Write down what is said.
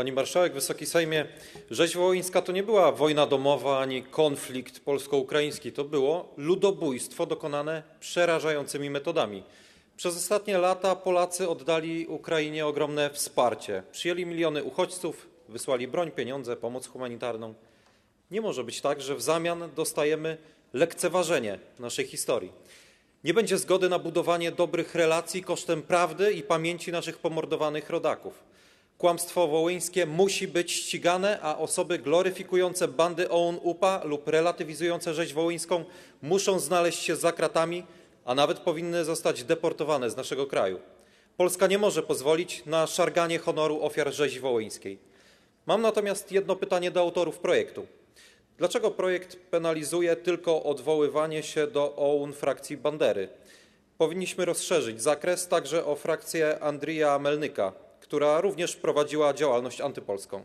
Pani Marszałek, Wysoki Sejmie, rzeź wołyńska to nie była wojna domowa ani konflikt polsko-ukraiński, to było ludobójstwo dokonane przerażającymi metodami. Przez ostatnie lata Polacy oddali Ukrainie ogromne wsparcie. Przyjęli miliony uchodźców, wysłali broń, pieniądze, pomoc humanitarną. Nie może być tak, że w zamian dostajemy lekceważenie naszej historii. Nie będzie zgody na budowanie dobrych relacji kosztem prawdy i pamięci naszych pomordowanych rodaków. Kłamstwo wołyńskie musi być ścigane, a osoby gloryfikujące bandy OUN-UPA lub relatywizujące rzeź wołyńską muszą znaleźć się za kratami, a nawet powinny zostać deportowane z naszego kraju. Polska nie może pozwolić na szarganie honoru ofiar rzezi wołyńskiej. Mam natomiast jedno pytanie do autorów projektu. Dlaczego projekt penalizuje tylko odwoływanie się do OUN frakcji Bandery? Powinniśmy rozszerzyć zakres także o frakcję Andrija Melnyka, która również prowadziła działalność antypolską.